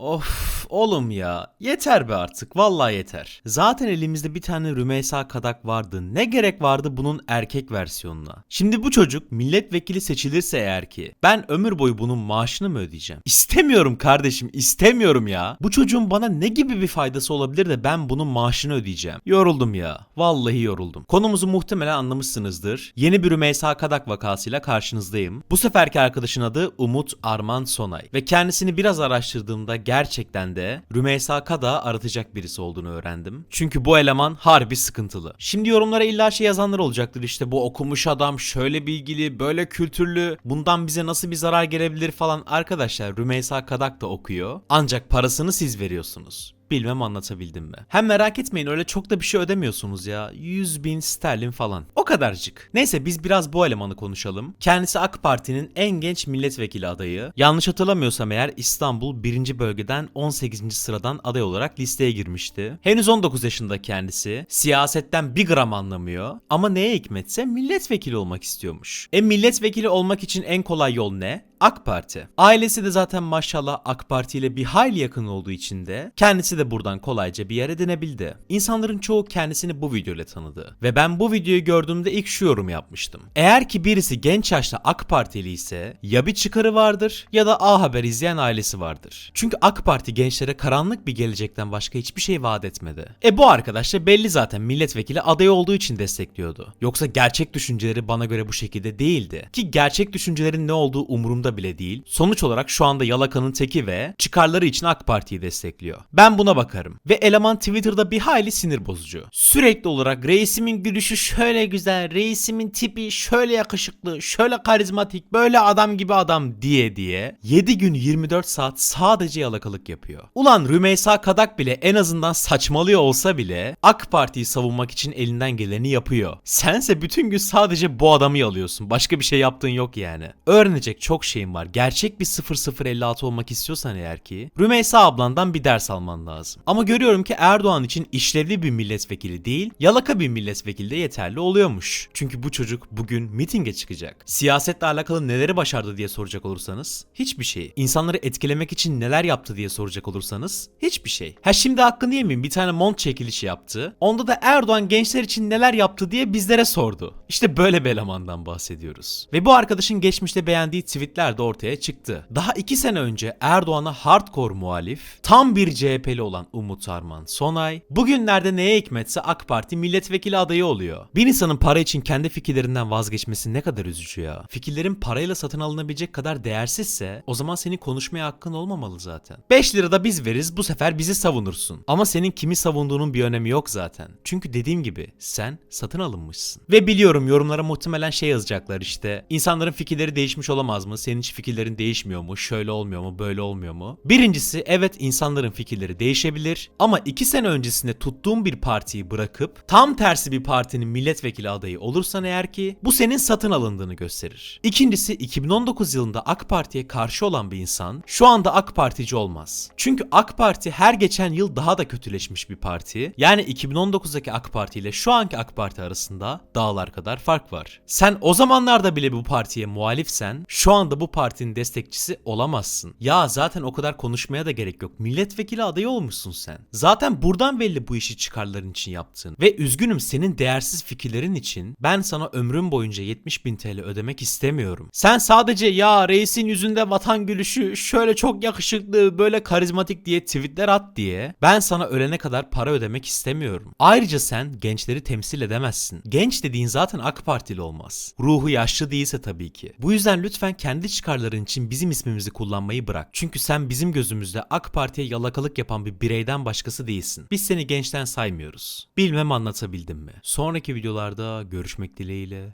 Of oğlum ya yeter be artık vallahi yeter. Zaten elimizde bir tane Rümeysa Kadak vardı. Ne gerek vardı bunun erkek versiyonuna? Şimdi bu çocuk milletvekili seçilirse eğer ki ben ömür boyu bunun maaşını mı ödeyeceğim? İstemiyorum kardeşim istemiyorum ya. Bu çocuğun bana ne gibi bir faydası olabilir de ben bunun maaşını ödeyeceğim? Yoruldum ya. Vallahi yoruldum. Konumuzu muhtemelen anlamışsınızdır. Yeni bir Rümeysa Kadak vakasıyla karşınızdayım. Bu seferki arkadaşın adı Umut Arman Sonay. Ve kendisini biraz araştırdığımda gerçekten de Rümeysa Kadak'ı aratacak birisi olduğunu öğrendim. Çünkü bu eleman harbi sıkıntılı. Şimdi yorumlara illa şey yazanlar olacaktır işte bu okumuş adam şöyle bilgili böyle kültürlü bundan bize nasıl bir zarar gelebilir falan. Arkadaşlar Rümeysa Kadak da okuyor. Ancak parasını siz veriyorsunuz. Bilmem anlatabildim mi? Hem merak etmeyin öyle çok da bir şey ödemiyorsunuz ya. 100 bin sterlin falan. O kadarcık. Neyse biz biraz bu elemanı konuşalım. Kendisi AK Parti'nin en genç milletvekili adayı. Yanlış hatırlamıyorsam eğer İstanbul 1. bölgeden 18. sıradan aday olarak listeye girmişti. Henüz 19 yaşında kendisi. Siyasetten bir gram anlamıyor. Ama neye hikmetse milletvekili olmak istiyormuş. E milletvekili olmak için en kolay yol ne? AK Parti. Ailesi de zaten maşallah AK Parti ile bir hayli yakın olduğu için de kendisi de buradan kolayca bir yer edinebildi. İnsanların çoğu kendisini bu videoyla tanıdı. Ve ben bu videoyu gördüğümde ilk şu yorum yapmıştım. Eğer ki birisi genç yaşta AK Partili ise ya bir çıkarı vardır ya da A Haber izleyen ailesi vardır. Çünkü AK Parti gençlere karanlık bir gelecekten başka hiçbir şey vaat etmedi. E bu arkadaş da belli zaten milletvekili adayı olduğu için destekliyordu. Yoksa gerçek düşünceleri bana göre bu şekilde değildi. Ki gerçek düşüncelerin ne olduğu umurumda bile değil. Sonuç olarak şu anda yalakanın teki ve çıkarları için AK Parti'yi destekliyor. Ben buna bakarım. Ve eleman Twitter'da bir hayli sinir bozucu. Sürekli olarak reisimin gülüşü şöyle güzel, reisimin tipi şöyle yakışıklı, şöyle karizmatik, böyle adam gibi adam diye diye 7 gün 24 saat sadece yalakalık yapıyor. Ulan Rümeysa Kadak bile en azından saçmalıyor olsa bile AK Parti'yi savunmak için elinden geleni yapıyor. Sense bütün gün sadece bu adamı yalıyorsun. Başka bir şey yaptığın yok yani. Öğrenecek çok şeyin var. Gerçek bir 0056 olmak istiyorsan eğer ki Rümeysa ablandan bir ders alman lazım. Ama görüyorum ki Erdoğan için işlevli bir milletvekili değil, yalaka bir milletvekili de yeterli oluyormuş. Çünkü bu çocuk bugün mitinge çıkacak. Siyasetle alakalı neleri başardı diye soracak olursanız hiçbir şey. İnsanları etkilemek için neler yaptı diye soracak olursanız hiçbir şey. Ha şimdi hakkını yemeyeyim bir tane mont çekilişi yaptı. Onda da Erdoğan gençler için neler yaptı diye bizlere sordu. İşte böyle bir elemandan bahsediyoruz. Ve bu arkadaşın geçmişte beğendiği tweetler de ortaya çıktı. Daha iki sene önce Erdoğan'a hardcore muhalif, tam bir CHP'li olan Umut Arman Sonay, bugünlerde neye hikmetse AK Parti milletvekili adayı oluyor. Bir insanın para için kendi fikirlerinden vazgeçmesi ne kadar üzücü ya. Fikirlerin parayla satın alınabilecek kadar değersizse o zaman senin konuşmaya hakkın olmamalı zaten. 5 lira da biz veririz bu sefer bizi savunursun. Ama senin kimi savunduğunun bir önemi yok zaten. Çünkü dediğim gibi sen satın alınmışsın. Ve biliyorum yorumlara muhtemelen şey yazacaklar işte. İnsanların fikirleri değişmiş olamaz mı? Senin hiç fikirlerin değişmiyor mu? Şöyle olmuyor mu? Böyle olmuyor mu? Birincisi evet insanların fikirleri değişebilir. Ama 2 sene öncesinde tuttuğun bir partiyi bırakıp tam tersi bir partinin milletvekili adayı olursan eğer ki bu senin satın alındığını gösterir. İkincisi 2019 yılında AK Parti'ye karşı olan bir insan şu anda AK Partici olmaz. Çünkü AK Parti her geçen yıl daha da kötüleşmiş bir parti. Yani 2019'daki AK Parti ile şu anki AK Parti arasında dağlar kadar fark var. Sen o zamanlarda bile bu partiye muhalifsen şu anda bu partinin destekçisi olamazsın. Ya zaten o kadar konuşmaya da gerek yok. Milletvekili adayı olmuşsun sen. Zaten buradan belli bu işi çıkarların için yaptın. Ve üzgünüm senin değersiz fikirlerin için ben sana ömrüm boyunca 70 bin TL ödemek istemiyorum. Sen sadece ya reisin yüzünde vatan gülüşü şöyle çok yakışıklı böyle karizmatik diye tweetler at diye ben sana ölene kadar para ödemek istemiyorum. Ayrıca sen gençleri temsil edemezsin. Genç dediğin zaten AK Partili olmaz. Ruhu yaşlı değilse tabii ki. Bu yüzden lütfen kendi çıkarların için bizim ismimizi kullanmayı bırak. Çünkü sen bizim gözümüzde AK Parti'ye yalakalık yapan bir bireyden başkası değilsin. Biz seni gençten saymıyoruz. Bilmem anlatabildim mi? Sonraki videolarda görüşmek dileğiyle.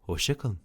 Hoşçakalın.